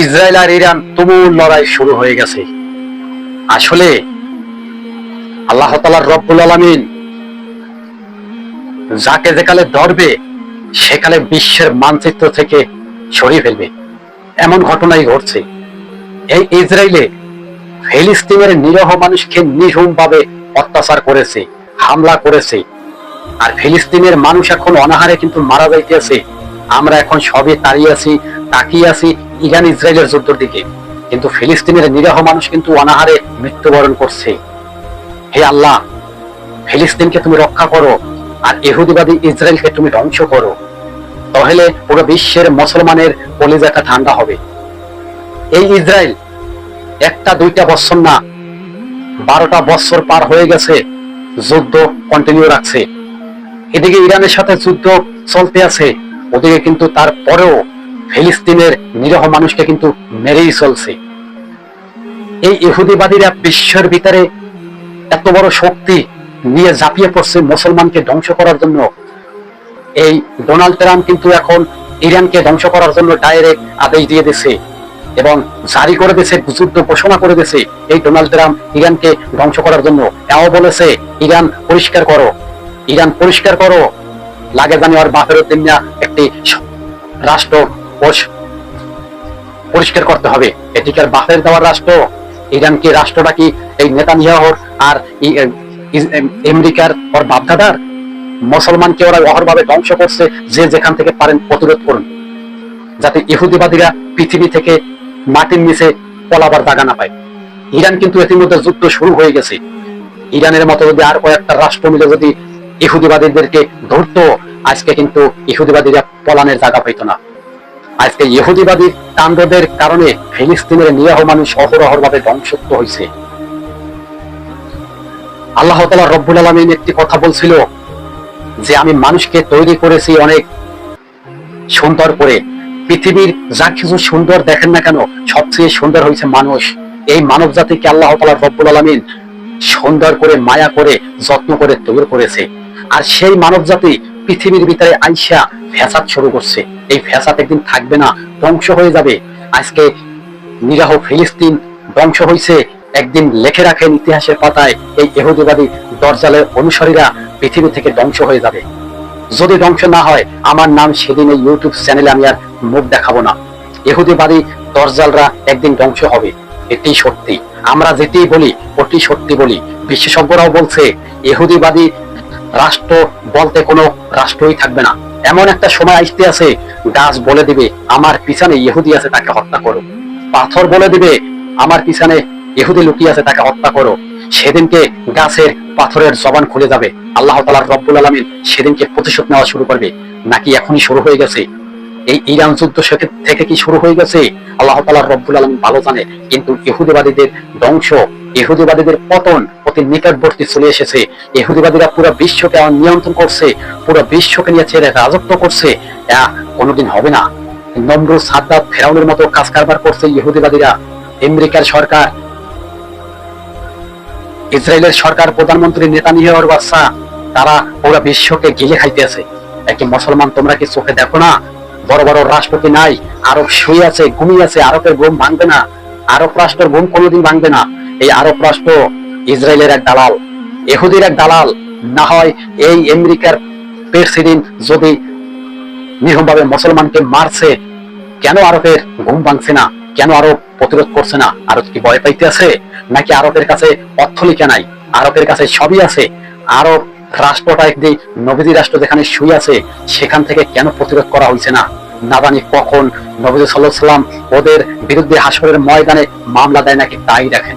Israel আর Iran তুমুল লড়াই শুরু হয়ে গেছে। আসলে আল্লাহ তালার রব্বুল আলমিন যাকে যেকালে ধরবে, সেকালে বিশ্বের মানচিত্র থেকে সরিয়ে ফেলবে। এমন ঘটনাই ঘটছে। এই ইসরায়েলে ফিলিস্তিনের নিরহ মানুষকে নির্মম ভাবে অত্যাচার করেছে, হামলা করেছে। আর ফিলিস্তিনের মানুষ এখন অনাহারে কিন্তু মারা যাইতেছে। আমরা এখন সবে দাঁড়িয়ে আছি, তাকিয়ে আছি ইরান, ইসরায়েলের যুদ্ধের দিকে। কিন্তু ফিলিস্তিনের নিরহ মানুষ কিন্তু অনাহারে মৃত্যুবরণ করছে। হে আল্লাহ, ফিলিস্তিনকে তুমি রক্ষা করো আর ইহুদিবাদী ইসরায়েলকে তুমি ধ্বংস করো। তাহলে পুরো বিশ্বের মুসলমানের কলিজাটা ঠান্ডা হবে। এই ইসরায়েল একটা, দুইটা বছর না, বারোটা বছর পার হয়ে গেছে যুদ্ধ কন্টিনিউ রাখছে। এদিকে ইরানের সাথে যুদ্ধ চলতে আছে, ওদিকে কিন্তু তারপরেও ফিলিস্তিনের নিরহ মানুষকে কিন্তু মেরেই চলছে। এই ইহুদিবাদীরা বিশ্বের ভিতরে এত বড় শক্তি নিয়ে ঝাঁপিয়ে পড়ছে মুসলমানকে ধ্বংস করার জন্য। এই ডোনাল্ড ট্রাম্প কিন্তু এখন ইরানকে ধ্বংস করার জন্য ডাইরেক্ট আদেশ দিয়ে দিছে এবং জারি করে দিয়েছে যুদ্ধ ঘোষণা করে দিয়েছে এই ডোনাল্ড ট্রাম্প ইরানকে ধ্বংস করার জন্য। এও বলেছে, ইরান পরিষ্কার করো, ইরান পরিষ্কার করো। লাগে জানি আর বাপের দিন একটি রাষ্ট্র পরিষ্কার করতে হবে। এটিকার বাপের দেওয়ার রাষ্ট্র ইরান কি রাষ্ট্রটা কি এই নেতানিয়াহর আর ই- ই- আমেরিকার ওর বাপদাদার? মুসলমানকে ওরা অহরভাবে ধ্বংস করছে, যে যেখান থেকে পারেন প্রতিরোধ করুন। যাতে ইহুদিবাদীরা পৃথিবী থেকে মাটির নিচে পলাবার জায়গা না পায়। ইরান কিন্তু ইতিমধ্যে যুদ্ধ শুরু হয়ে গেছে। ইরানের মতো যদি আর কয়েকটা রাষ্ট্র মিলে যদি ইহুদিবাদীদেরকে ধরতো, আজকে কিন্তু ইহুদিবাদীরা পলানের জায়গা পাইতো না। আজকে ইহুদিবাদী কাণ্ডদের কারণে ফিলিস্তিনের নিরহ মানুষ অহরহর ভাবে ধ্বংসত্ব হয়েছে। আল্লাহ তালা রব্বুল আলমিন একটি কথা বলছিল যে, আমি মানুষকে তৈরি করেছি অনেক সুন্দর করে। পৃথিবীর যা কিছু সুন্দর দেখেন না কেন, সবচেয়ে সুন্দর হয়েছে মানুষ। এই মানব জাতিকে আল্লাহ তালা রব্বুল আলমিন সুন্দর করে, মায়া করে, যত্ন করে তৈরি করেছে। আর সেই মানব জাতি পৃথিবীর ভিতরে আইসা ফ্যাসাদ শুরু করছে। এই ফ্যাসাদ একদিন থাকবে না, ধ্বংস হয়ে যাবে। আজকে নিরাহ ফিলিস্তিন ধ্বংস হয়েছে একদিন লেখে রাখেন ইতিহাসের পাতায় এই এহুদিবাদী দরজালের অনুসারীরা পৃথিবী থেকে ধ্বংস হয়ে যাবে। যদি ধ্বংস না হয়, আমার নাম সেদিন এই ইউটিউব চ্যানেলে আমি আর মুখ দেখাবো না। এহুদিবাদী দরজালরা একদিন ধ্বংস হবে। এটি সত্যি। আমরা যেতেই বলি ওটি সত্যি বলি। বিশেষজ্ঞরাও বলছে এহুদিবাদী রাষ্ট্র বলতে কোনো রাষ্ট্রই থাকবে না। এমন একটা সময় আসতে আছে গাছ বলে দিবে, আমার পিছনে ইহুদি আছে, তাকে হত্যা করো। পাথর বলে দিবে, আমার পিছনে ইহুদি লুকিয়ে আছে, তাকে হত্যা করো। সেদিনকে গাছের পাথরের জবান খুলে যাবে। আল্লাহ তালার রব্বুল আলমিন সেদিনকে প্রতিশোধ নেওয়া শুরু করবে। নাকি এখনই শুরু হয়ে গেছে? এই ইরান যুদ্ধ সেকে- থেকে কি শুরু হয়ে গেছে? আল্লাহ তালার রব্বুল আলমিন ভালো জানে, কিন্তু ইহুদিবাদীদের ধ্বংস, ইহুদিবাদীদের পতন অতি নিকটবর্তী চলে এসেছে। ইহুদিবাদীরা পুরো বিশ্বকে আমার নিয়ন্ত্রণ করছে, পুরো বিশ্বকে নিয়ে ছেড়ে রাজত্ব করছে। কোনোদিন হবে না। নম্র সাদ্দাত ফেরাউনের মতো কাজ কারবার করছে ইহুদিবাদীরা। আমেরিকার সরকার, ইসরায়েলের সরকার, প্রধানমন্ত্রী নেতানিয়াহুর বাচ্চা তারা পুরো বিশ্বকে গিলে খাইতেছে। একই মুসলমান, তোমরা কি চোখে দেখো না? বড় বড় রাষ্ট্রপতি নাই, আরব শুয়ে আছে, ঘুমিয়ে আছে, আরবের ঘুম ভাঙবে না। আরব রাষ্ট্রের ঘুম কোনোদিন ভাঙবে না। এই আরব রাষ্ট্র ইসরায়েলের এক দালাল এহুদির এক দালাল, না হয় এই আমেরিকার প্রেসিডেন্ট যদি নির্মভাবে মুসলমানকে মারছে, কেন আরবের ঘুম ভাঙছে না? কেন আরব প্রতিরোধ করছে না? আরব কি ভয় পাইতে আছে? নাকি আরবের কাছে অর্থলিকা নাই? আরবের কাছে সবই আছে। আরব রাষ্ট্রটা একদিন নবীজি রাষ্ট্র যেখানে শুয়ে আছে, সেখান থেকে কেন প্রতিরোধ করা হয়েছে না? না জানি কখন নবীজি সাল্লাহ সাল্লাম ওদের বিরুদ্ধে হাসরের ময়দানে মামলা দেয় নাকি তাই দেখেন।